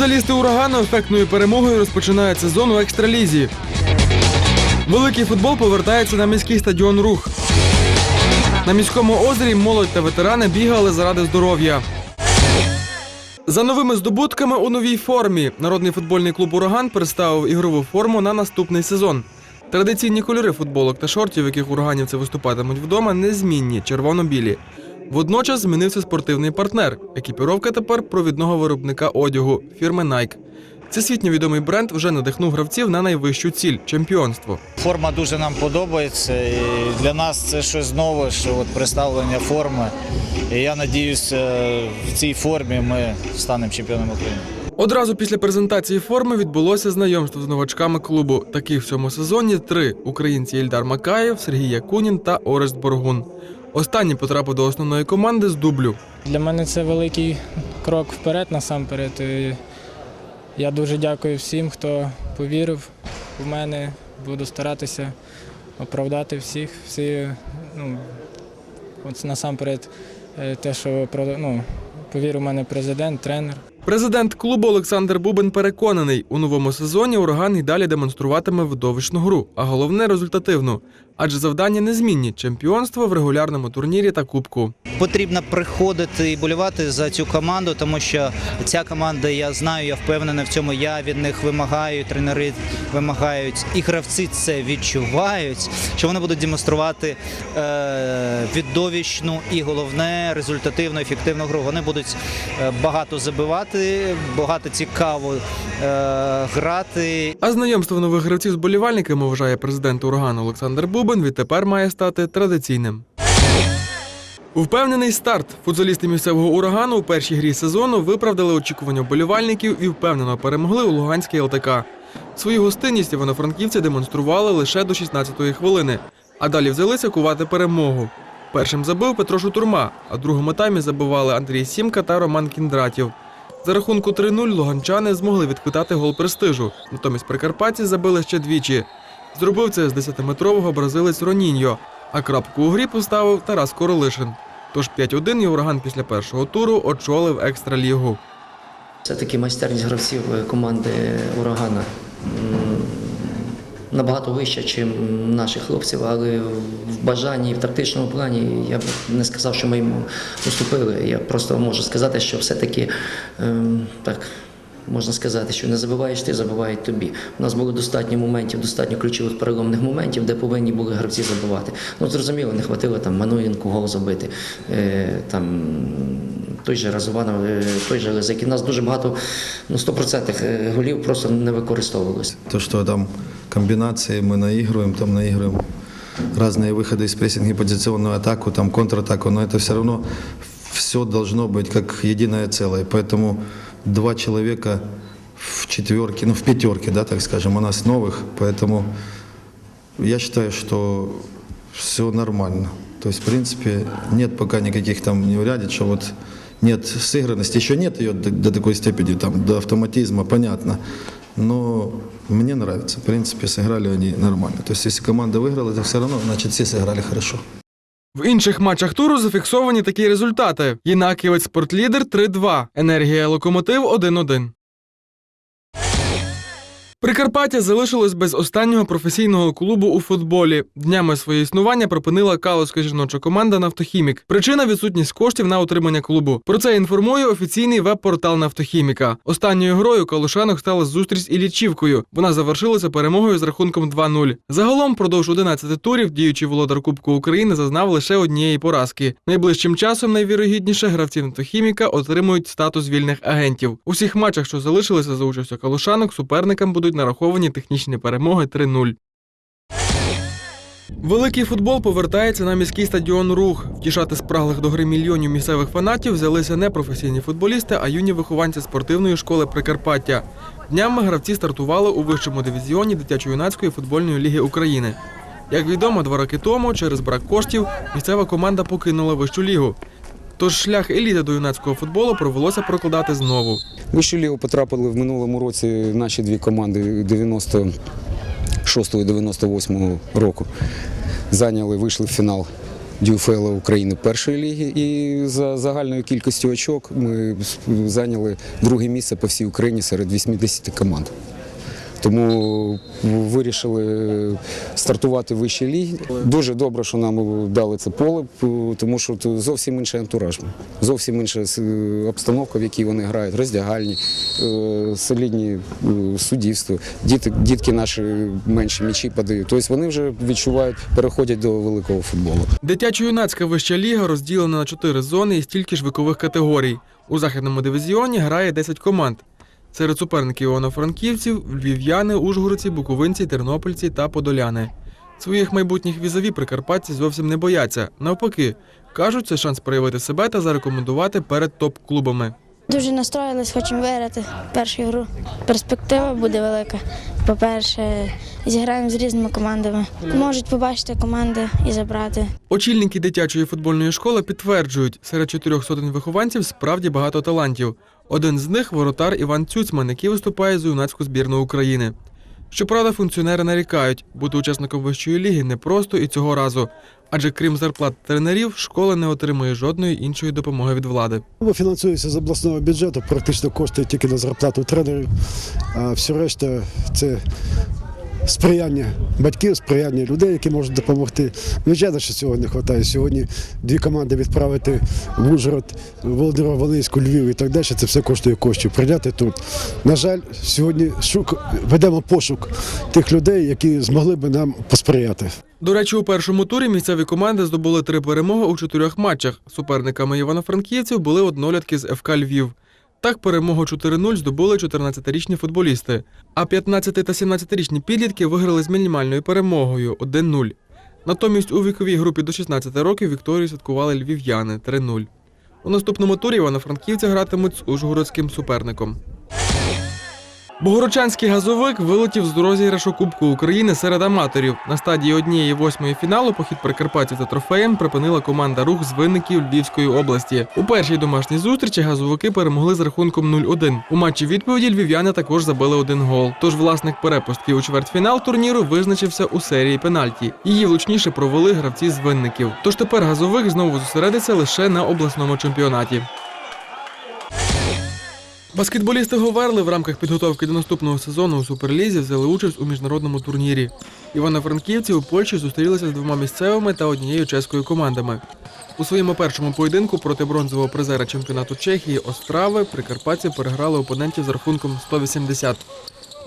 Футзалісти урагану ефектною перемогою розпочинають сезон у екстралізі. Великий футбол повертається на міський стадіон Рух. На міському озері молодь та ветерани бігали заради здоров'я. За новими здобутками у новій формі народний футбольний клуб Ураган представив ігрову форму на наступний сезон. Традиційні кольори футболок та шортів, в яких ураганівці виступатимуть вдома, незмінні червоно-білі. Водночас змінився спортивний партнер. Екіпіровка тепер провідного виробника одягу фірми Nike. Всесвітньо відомий бренд вже надихнув гравців на найвищу ціль чемпіонство. Форма дуже нам подобається. І для нас це щось нове, що от представлення форми. І я надіюся, в цій формі ми станемо чемпіоном України. Одразу після презентації форми відбулося знайомство з новачками клубу. Таких в цьому сезоні три українці Ільдар Макаєв, Сергій Якунін та Орест Боргун. Останній потрапив до основної команди з дублю. Для мене це великий крок вперед насамперед. І я дуже дякую всім, хто повірив в мене. Буду старатися оправдати всіх. Всі, ну, от насамперед, е, те, що ну, повірив в мене президент, тренер. Президент клубу Олександр Бубен переконаний, у новому сезоні ураган і далі демонструватиме видовищну гру, а головне результативну. Адже завдання незмінні чемпіонство в регулярному турнірі та кубку. Потрібно приходити і болювати за цю команду, тому що ця команда, я знаю, я впевнений в цьому. Я від них вимагаю, тренери вимагають, і гравці це відчувають, що вони будуть демонструвати е, віддовічну і головне результативну, ефективну гру. Вони будуть е, багато забивати, багато цікаво е, грати. А знайомство нових гравців з болівальниками, вважає президент урагану Олександр Бубен, відтепер має стати традиційним. Впевнений старт. Футзалісти місцевого урагану у першій грі сезону виправдали очікування вболівальників і впевнено перемогли у Луганській ЛТК. Свою гостинність івано-франківці демонстрували лише до 16-ї хвилини, а далі взялися кувати перемогу. Першим забив Петро Шутурма, а в другому таймі забивали Андрій Сімка та Роман Кіндратів. За рахунку 3-0 луганчани змогли відквитати гол престижу. Натомість прикарпатці забили ще двічі. Зробив це з 10-метрового бразилець Роніньо, а крапку у грі поставив Тарас Королишин. Тож 5-1 і ураган після першого туру очолив екстралігу. Все-таки майстерність гравців е, команди Урагана набагато вища, ніж наших хлопців, але в бажанні і в тактичному плані я б не сказав, що ми їм уступили. Я просто можу сказати, що все-таки ем, так. Можна сказати, що не забиваєш ти, забивають тобі. У нас було достатньо моментів, достатньо ключових переломних моментів, де повинні були гравці забивати. Ну зрозуміло, не хватило там Мануєнку гол забити. Е, там той же Разованов, е, той же Лизик. І в нас дуже багато, ну 100% е, голів просто не використовувалося. То, что там комбинации мы наигрываем, там наигрываем разные выходы из прессинга, позиционную атаку, там контратаку, но это все равно все должно быть как единое целое. Поэтому два человека в четверке, ну в пятерке, да, так скажем, у нас новых, поэтому я считаю, что все нормально. То есть, в принципе, нет пока никаких там неурядиц, что вот нет сыгранности. Еще нет ее до, до такой степени, там, до автоматизма, понятно. Но мне нравится. В принципе, сыграли они нормально. То есть, если команда выиграла, то все равно, значит, все сыграли хорошо. В інших матчах туру зафіксовані такі результати: Єнаківець спортлідер 3-2, Енергія Локомотив 1-1. Прикарпаття залишилось без останнього професійного клубу у футболі. Днями своє існування припинила калузька жіноча команда Нафтохімік. Причина відсутність коштів на утримання клубу. Про це інформує офіційний веб-портал Нафтохіміка. Останньою грою калушанок стала зустріч з Іллічівкою. Вона завершилася перемогою з рахунком 2-0. Загалом, продовж 11 турів, діючий володар Кубку України зазнав лише однієї поразки. Найближчим часом, найвірогідніше, гравці Нафтохіміка отримують статус вільних агентів. У всіх матчах, що залишилися за участю калушанок, суперникам будуть нараховані технічні перемоги 3-0. Великий футбол повертається на міський стадіон Рух. Втішати спраглих до гри мільйонів місцевих фанатів взялися не професійні футболісти, а юні вихованці спортивної школи Прикарпаття. Днями гравці стартували у вищому дивізіоні дитячо-юнацької футбольної ліги України. Як відомо, два роки тому через брак коштів місцева команда покинула вищу лігу. Тож шлях еліти до юнацького футболу провелося прокладати знову. Вищу лігу потрапили в минулому році наші дві команди 96 і 98 року. Зайняли, вийшли в фінал Дюфела України першої ліги. І за загальною кількістю очок ми зайняли друге місце по всій Україні серед 80 команд. Тому вирішили стартувати в вищій лігі. Дуже добре, що нам дали це поле, тому що тут зовсім інший антураж. Зовсім інша е, обстановка, в якій вони грають, роздягальні, е, солідні е, суддівство. Дітки наші менші м'ячі подають. Тобто вони вже відчувають, переходять до великого футболу. Дитячо-юнацька вища ліга розділена на чотири зони і стільки ж вікових категорій. У західному дивізіоні грає 10 команд. Серед суперників івано-франківців львів'яни, ужгородці, буковинці, тернопільці та подоляни. Своїх майбутніх візові прикарпатці зовсім не бояться. Навпаки, кажуть, це шанс проявити себе та зарекомендувати перед топ-клубами. Дуже настроїлись, хочемо виграти першу гру. Перспектива буде велика. По-перше, зіграємо з різними командами. Можуть побачити команди і забрати. Очільники дитячої футбольної школи підтверджують, серед чотирьох сотень вихованців справді багато талантів. Один з них воротар Іван Цюцьман, який виступає за юнацьку збірну України. Щоправда, функціонери нарікають, бути учасником вищої ліги непросто і цього разу, адже крім зарплат тренерів, школа не отримує жодної іншої допомоги від влади. Ми фінансується з обласного бюджету, практично коштує тільки на зарплату тренерів, а все решта це сприяння батьків, сприяння людей, які можуть допомогти. Звичайно, що цього не вистачає. Сьогодні дві команди відправити в Ужгород, Володимир Волинську, Львів і так далі. Це все коштує коштів. Прийняти тут. На жаль, сьогодні шук, ведемо пошук тих людей, які змогли би нам посприяти. До речі, у першому турі місцеві команди здобули три перемоги у чотирьох матчах. Суперниками івано-франківців були однолітки з ФК Львів. Так, перемогу 4-0 здобули 14-річні футболісти, а 15 та 17-річні підлітки виграли з мінімальною перемогою 1-0. Натомість у віковій групі до 16 років Вікторію святкували львів'яни 3-0. У наступному турі івано-франківці гратимуть з ужгородським суперником. Богородчанський газовик вилетів з розіграшу Кубку України серед аматорів. На стадії однієї восьмої фіналу похід прикарпатців за трофеєм припинила команда рух з винників Львівської області. У першій домашній зустрічі газовики перемогли з рахунком 0-1. У матчі відповіді львів'яни також забили один гол. Тож власник перепустки у чвертьфінал турніру визначився у серії пенальті. Її влучніше провели гравці з винників. Тож тепер газовик знову зосередиться лише на обласному чемпіонаті. Баскетболісти Говерли в рамках підготовки до наступного сезону у Суперлізі взяли участь у міжнародному турнірі. Івано-Франківці у Польщі зустрілися з двома місцевими та однією чеською командами. У своєму першому поєдинку проти бронзового призера чемпіонату Чехії Острави прикарпатці переграли опонентів з рахунком 180.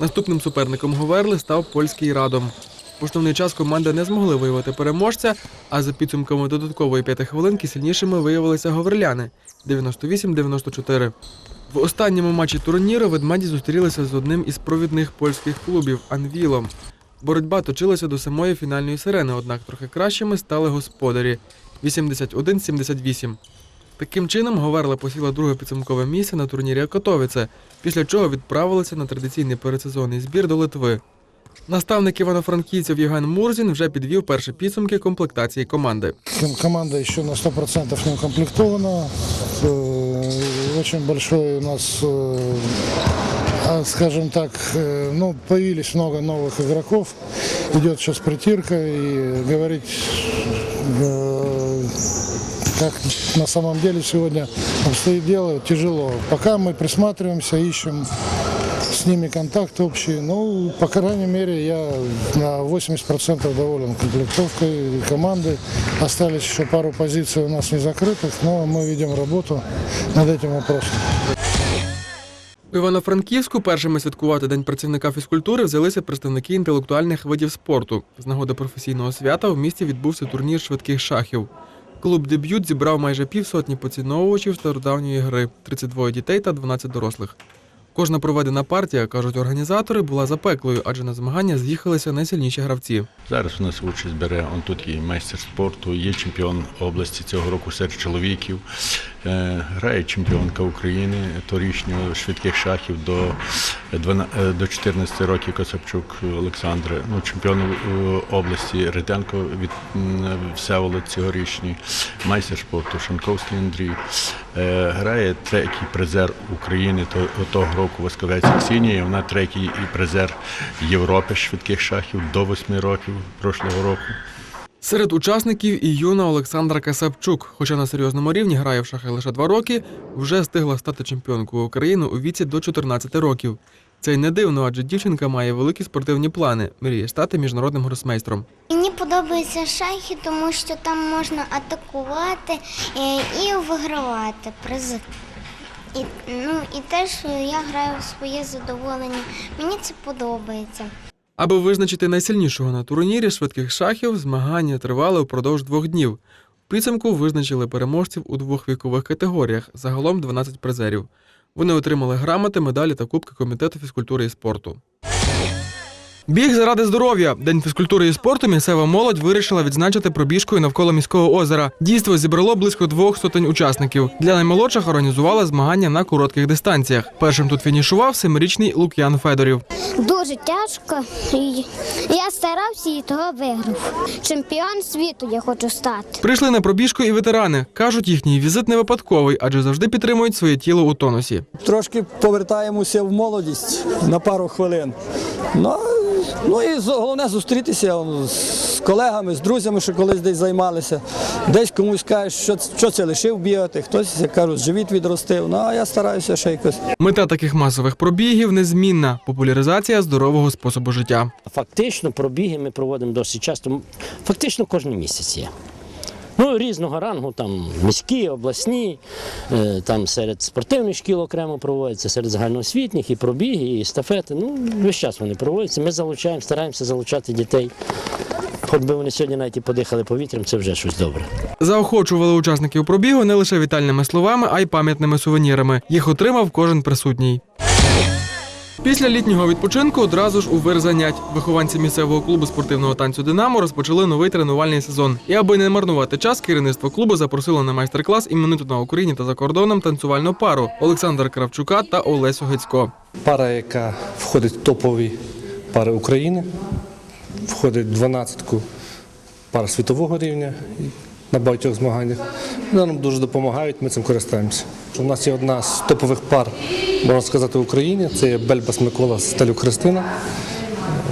Наступним суперником Говерли став польський радом. Основний час команди не змогли виявити переможця, а за підсумками додаткової п'ятихвилинки сильнішими виявилися говерляни 98-94. В останньому матчі турніру ведмеді зустрілися з одним із провідних польських клубів Анвілом. Боротьба точилася до самої фінальної сирени, однак трохи кращими стали господарі 81-78. Таким чином, Говерла посіла друге підсумкове місце на турнірі Котовіце, після чого відправилися на традиційний передсезонний збір до Литви. Наставник івано-франківців Євген Мурзін вже підвів перші підсумки комплектації команди. Ком- Команда еще на 100% не укомплектована. Э, Очень большой у нас, э, а, скажем так, э, ну, появились много новых игроков. Идет сейчас притирка и говорить, э, как на самом деле сегодня обстоит дело, тяжело. Пока мы присматриваемся, ищем с ними контакт общий. Ну, по крайней мере, я на 80% доволен комплектовкой команды. Остались еще пару позиций у нас не закрытых, но мы ведем работу над этим вопросом. У Івано-Франківську першими святкувати День працівника фізкультури взялися представники інтелектуальних видів спорту. З нагоди професійного свята в місті відбувся турнір швидких шахів. Клуб дебют зібрав майже півсотні поціновувачів стародавньої гри 32 дітей та 12 дорослих. Кожна проведена партія, кажуть організатори, була запеклою, адже на змагання з'їхалися найсильніші гравці. Зараз у нас участь бере он тут є майстер спорту, є чемпіон області цього року серед чоловіків. Е, Грає чемпіонка України торічнього швидких шахів до, 12, е, до 14 років Косапчук Олександра, ну, чемпіон е, області Ретенко від Всеволод цьогорічний, майстер спорту Шанковський Андрій. Е, Грає третій призер України то- того року Восковець Ксенія. Вона третій і призер Європи швидких шахів до 8 років прошлого року. Серед учасників і юна Олександра Касапчук, хоча на серйозному рівні грає в шахи лише два роки, вже встигла стати чемпіонкою України у віці до 14 років. Це й не дивно, адже дівчинка має великі спортивні плани, мріє стати міжнародним гросмейстром. Мені подобаються шахи, тому що там можна атакувати е, і вигравати призи. І, ну, і теж я граю в своє задоволення. Мені це подобається. Аби визначити найсильнішого на турнірі швидких шахів, змагання тривали впродовж двох днів. В підсумку визначили переможців у двох вікових категоріях, загалом 12 призерів. Вони отримали грамоти, медалі та кубки комітету фізкультури і спорту. Біг заради здоров'я. День фізкультури і спорту місцева молодь вирішила відзначити пробіжкою навколо міського озера. Дійство зібрало близько двох сотень учасників. Для наймолодших організували змагання на коротких дистанціях. Першим тут фінішував семирічний Лук'ян Федорів. Дуже тяжко. І я старався і того виграв. Чемпіон світу я хочу стати. Прийшли на пробіжку і ветерани. Кажуть, їхній візит не випадковий, адже завжди підтримують своє тіло у тонусі. Трошки повертаємося в молодість на пару хвилин. Ну, ну і головне зустрітися з колегами, з друзями, що колись десь займалися. Десь комусь кажеш, що, що це лишив бігати, хтось, як кажуть, живіт відростив. Ну а я стараюся ще якось. Мета таких масових пробігів незмінна популяризація здорового способу життя. Фактично пробіги ми проводимо досить часто, фактично кожен місяць є. Ну, різного рангу, там міські, обласні, е, там серед спортивних шкіл окремо проводяться, серед загальноосвітніх і пробіги, і естафети. Ну, весь час вони проводяться. Ми залучаємо, стараємося залучати дітей. Хоч би вони сьогодні навіть і подихали повітрям, це вже щось добре. Заохочували учасників пробігу не лише вітальними словами, а й пам'ятними сувенірами. Їх отримав кожен присутній. Після літнього відпочинку одразу ж у вир занять. Вихованці місцевого клубу спортивного танцю Динамо розпочали новий тренувальний сезон. І аби не марнувати час, керівництво клубу запросило на майстер-клас імениту на Україні та за кордоном танцювальну пару Олександра Кравчука та Олесю Гицько. Пара, яка входить в топові пари України, входить в дванадцятку пар світового рівня на багатьох змаганнях. Вони нам дуже допомагають, ми цим користуємося. У нас є одна з топових пар, можна сказати, в Україні. Це є Бельбас Микола Сталюк Христина.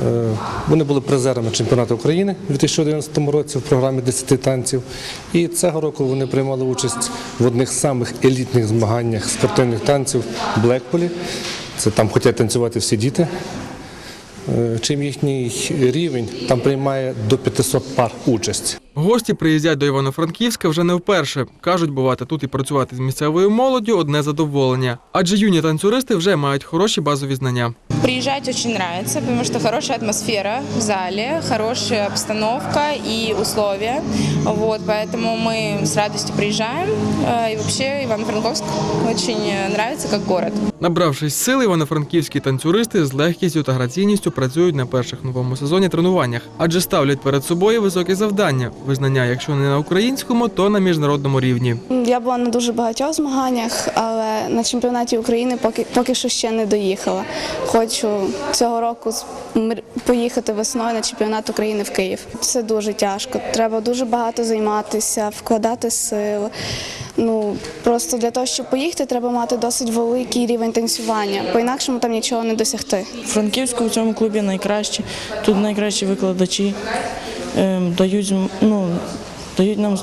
Е, Вони були призерами чемпіонату України у 2011 році в програмі 10 танців. І цього року вони приймали участь в одних з самих елітних змаганнях спортивних танців в Блекполі. Це там хочуть танцювати всі діти. Е, Чим їхній рівень там приймає до 500 пар участь. Гості приїздять до Івано-Франківська вже не вперше. Кажуть, бувати тут і працювати з місцевою молоддю одне задоволення. Адже юні танцюристи вже мають хороші базові знання. Приезжать очень нравится, потому что хорошая атмосфера в зале, хорошая обстановка и условия. Вот, поэтому мы с радостью приезжаем. Э, И вообще Иван-Франковск очень нравится как город. Набравшись сил, івано-франківські танцюристи з легкістю та граційністю працюють на перших новому сезоні тренуваннях, адже ставлять перед собою високі завдання визнання, якщо не на українському, то на міжнародному рівні. Я була на дуже багатьох змаганнях, але на чемпіонаті України поки, поки що ще не доїхала. Хочу цього року з- мр- поїхати весною на чемпіонат України в Київ. Це дуже тяжко. Треба дуже багато займатися, вкладати сил. Ну просто для того, щоб поїхати, треба мати досить великий рівень танцювання. По-інакшому там нічого не досягти. Франківську в цьому клубі найкращі. Тут найкращі викладачі дають, зм- ну, дають нам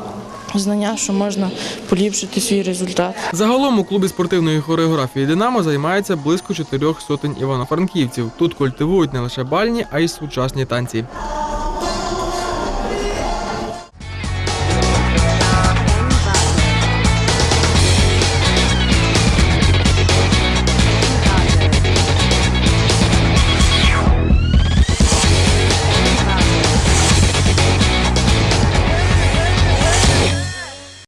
знання, що можна поліпшити свій результат. Загалом у клубі спортивної хореографії Динамо займається близько чотирьох сотень івано-франківців. Тут культивують не лише бальні, а й сучасні танці.